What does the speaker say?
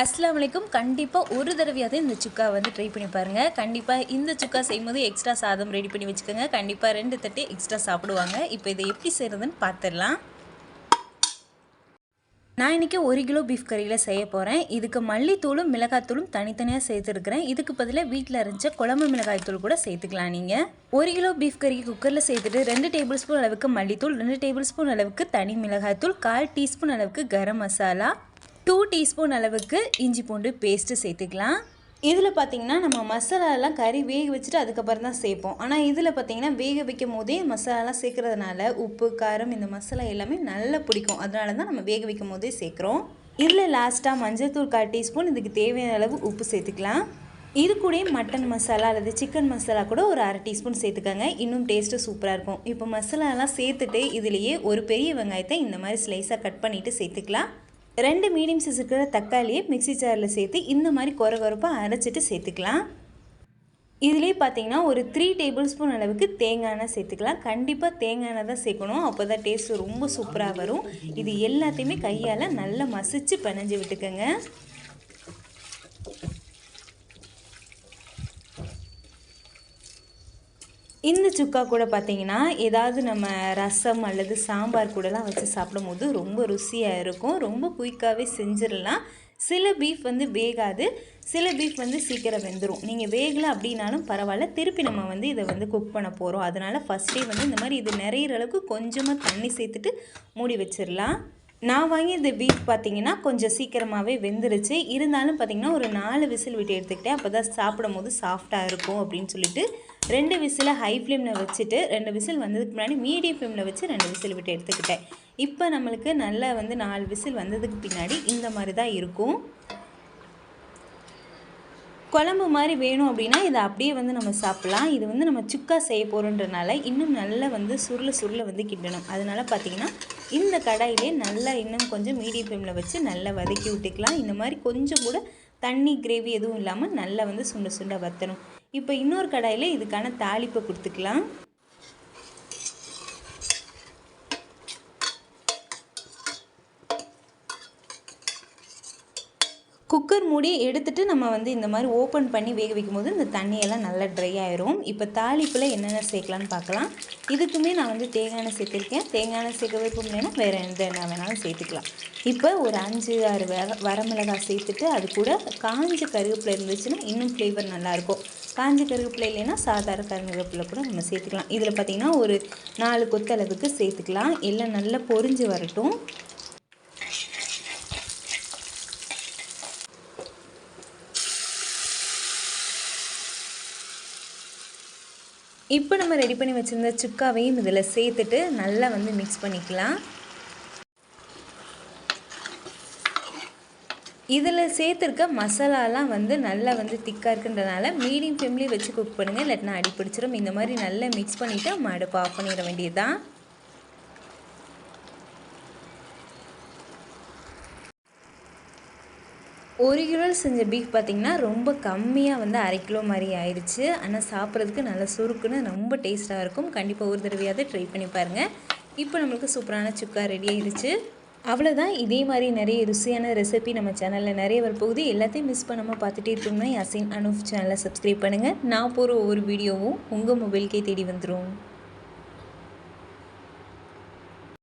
அஸ்லாம் வலைக்கும் கண்டிப்பாக ஒரு தடவையாவது இந்த சுக்கா வந்து ட்ரை பண்ணி பாருங்கள் கண்டிப்பாக இந்த சுக்கா செய்யும்போது எக்ஸ்ட்ரா சாதம் ரெடி பண்ணி வச்சுக்கோங்க. கண்டிப்பாக ரெண்டு தட்டு எக்ஸ்ட்ரா சாப்பிடுவாங்க. இப்போ இதை எப்படி செய்கிறதுன்னு பார்த்துடலாம் நான் இன்றைக்கி ஒரு கிலோ பீஃப் கறியில் செய்ய போகிறேன் இதுக்கு மல்லித்தூளும் மிளகாத்தூளும் தனித்தனியாக சேர்த்துருக்குறேன். இதுக்கு பதிலாக வீட்டில் அரைச்ச குழம்பு மிளகாய் தூள் கூட சேர்த்துக்கலாம் நீங்கள் ஒரு கிலோ பீஃப் கறி குக்கரில் சேர்த்துட்டு ரெண்டு டேபிள் ஸ்பூன் அளவுக்கு மல்லித்தூள் ரெண்டு டேபிள் ஸ்பூன் அளவுக்கு தனி மிளகாய்த்தூள் கால் டீஸ்பூன் அளவுக்கு கரம் மசாலா டூ டீஸ்பூன் அளவுக்கு இஞ்சி பூண்டு பேஸ்ட்டு சேர்த்துக்கலாம். இதில் பார்த்திங்கன்னா நம்ம மசாலாலாம் கறி வேக வச்சுட்டு அதுக்கப்புறம் தான் சேர்ப்போம். ஆனால் இதில் பார்த்திங்கன்னா வேக வைக்கும் போதே மசாலாலாம் சேர்க்குறதுனால உப்பு காரம் இந்த மசாலா எல்லாமே நல்லா பிடிக்கும். அதனால தான் நம்ம வேக வைக்கும் போதே சேர்க்குறோம். இதில் லாஸ்ட்டாக மஞ்சள் தூள் கால் டீஸ்பூன் இதுக்கு தேவையான அளவு உப்பு சேர்த்துக்கலாம். இது கூட மட்டன் மசாலா அல்லது சிக்கன் மசாலா கூட ஒரு அரை டீஸ்பூன் சேர்த்துக்கோங்க. இன்னும் டேஸ்ட்டு சூப்பராக இருக்கும். இப்போ மசாலாலாம் சேர்த்துட்டு இதுலேயே ஒரு பெரிய வெங்காயத்தை இந்த மாதிரி ஸ்லைஸாக கட் பண்ணிவிட்டு சேர்த்துக்கலாம். ரெண்டு மீடியம் சைஸ் இருக்கிற தக்காளியை மிக்சி ஜாரில் சேர்த்து இந்த மாதிரி குறை குறைப்பாக அரைச்சிட்டு சேர்த்துக்கலாம். இதுலேயே பார்த்தீங்கன்னா ஒரு த்ரீ டேபிள் ஸ்பூன் அளவுக்கு தேங்காய் எண்ணெய் சேர்த்துக்கலாம். கண்டிப்பாக தேங்காய் எண்ணெய் தான் சேர்க்கணும். அப்போ தான் டேஸ்ட்டு ரொம்ப சூப்பராக வரும். இது எல்லாத்தையுமே கையால் நல்லா மசிச்சு பிணைஞ்சு விட்டுக்கோங்க. இந்த சுக்கா கூட பார்த்தீங்கன்னா ஏதாவது நம்ம ரசம் அல்லது சாம்பார் கூடலாம் வச்சு சாப்பிடும்போது ரொம்ப ருசியாக இருக்கும். ரொம்ப குயிக்காகவே செஞ்சிடலாம். சில பீஃப் வந்து வேகாது. சில பீஃப் வந்து சீக்கிரம் வெந்துடும் நீங்கள் வேகலை அப்படின்னாலும் பரவாயில்ல. திருப்பி நம்ம வந்து இதை வந்து குக் பண்ண போகிறோம் அதனால் ஃபஸ்ட்டே வந்து இந்த மாதிரி இது நிறையிற அளவுக்கு கொஞ்சமாக தண்ணி சேர்த்துட்டு மூடி வச்சிடலாம். நான் வாங்கி இந்த பீஃப் பார்த்தீங்கன்னா கொஞ்சம் சீக்கிரமாகவே வெந்துருச்சு. இருந்தாலும் பார்த்தீங்கன்னா ஒரு நாலு விசில் விட்டு எடுத்துக்கிட்டேன். அப்போ தான் சாப்பிடும் போது சாஃப்டாக இருக்கும் அப்படின்னு சொல்லிட்டு ரெண்டு விசிலை ஹை ஃப்ளேமில் வச்சுட்டு ரெண்டு விசில் வந்ததுக்கு முன்னாடி மீடியம் ஃப்ளேமில் வச்சு ரெண்டு விசில் விட்டு எடுத்துக்கிட்டேன். இப்போ நம்மளுக்கு நல்லா வந்து நாலு விசில் வந்ததுக்கு பின்னாடி இந்த மாதிரி தான் இருக்கும். குழம்பு மாதிரி வேணும் அப்படின்னா இதை அப்படியே வந்து நம்ம சாப்பிட்லாம். இது வந்து நம்ம சுக்கா செய்ய போகிறோன்றனால இன்னும் நல்லா வந்து சுருள சுருளை வந்து கிண்டணும். அதனால் பார்த்திங்கன்னா இந்த கடாயிலே நல்லா இன்னும் கொஞ்சம் மீடியம் ஃப்ளேமில் வச்சு நல்லா வதக்கி விட்டுக்கலாம் இந்த மாதிரி கொஞ்சம் கூட தண்ணி கிரேவி எதுவும் இல்லாமல் நல்லா வந்து சுண்ட சுண்ட வற்றணும் இப்போ இன்னொரு கடாயில் இதுக்கான தாளிப்பை கொடுத்துக்கலாம். குக்கர் மூடி எடுத்துகிட்டு நம்ம வந்து இந்த மாதிரி ஓப்பன் பண்ணி வேக வைக்கும் போது இந்த தண்ணியெல்லாம் நல்லா ட்ரை ஆயிரும். இப்போ தாளிப்பில் என்னென்ன சேர்க்கலான்னு பார்க்கலாம். இதுக்குமே நான் வந்து தேங்காய் சேர்த்துருக்கேன். தேங்காய் சேர்க்க வைப்போம் இல்லைன்னா வேறு எந்த என்ன வேணாலும் சேர்த்துக்கலாம். இப்போ ஒரு அஞ்சு ஆறு வர வரமிளகாய் சேர்த்துட்டு அது கூட காஞ்ச கருவேப்பிலை இருந்துச்சுன்னா இன்னும் ஃப்ளேவர் நல்லாயிருக்கும் காஞ்ச கருவேப்பிலை இல்லைன்னா சாதாரண கருவேப்பிலை கூட நம்ம சேர்த்துக்கலாம். இதில் பார்த்திங்கன்னா ஒரு நாலு கொத்தளவுக்கு சேர்த்துக்கலாம். எல்லாம் நல்லா பொறிஞ்சு வரட்டும். இப்போ நம்ம ரெடி பண்ணி வச்சுருந்த சுக்காவையும் இதில் சேர்த்துட்டு நல்லா வந்து மிக்ஸ் பண்ணிக்கலாம். இதில் சேர்த்துருக்க மசாலாலாம் வந்து நல்லா வந்து திக்காக இருக்குன்றனால மீடியம் ஃப்ளேம்லேயே வச்சு குக் பண்ணுங்கள் இல்லாட்டினா அடி பிடிச்சிரும். இந்த மாதிரி நல்லா மிக்ஸ் பண்ணிவிட்டு மடுப்பு ஆஃப் பண்ணிட வேண்டியது தான் ஒரு கிலோ செஞ்ச பீஃப் பார்த்திங்கன்னா ரொம்ப கம்மியாக வந்து அரை கிலோ மாதிரி ஆயிடுச்சு. ஆனால் சாப்பிட்றதுக்கு நல்லா சுருக்குன்னு ரொம்ப டேஸ்ட்டாக இருக்கும். கண்டிப்பாக ஒரு தடவையாவது ட்ரை பண்ணி பாருங்கள் இப்போ நம்மளுக்கு சூப்பரான சுக்கா ரெடி ஆயிடுச்சு அவ்வளோதான் இதே மாதிரி நிறைய ருசியான ரெசிபி நம்ம சேனலில் நிறைய வரப்போகுது. எல்லாத்தையும் மிஸ் பண்ணாமல் பார்த்துட்டே இருக்கோம்னா யாசின் அனுஃப் சேனலை சப்ஸ்கிரைப் பண்ணுங்கள் நான் போகிற ஒவ்வொரு வீடியோவும் உங்கள் மொபைலுக்கே தேடி வந்துடும்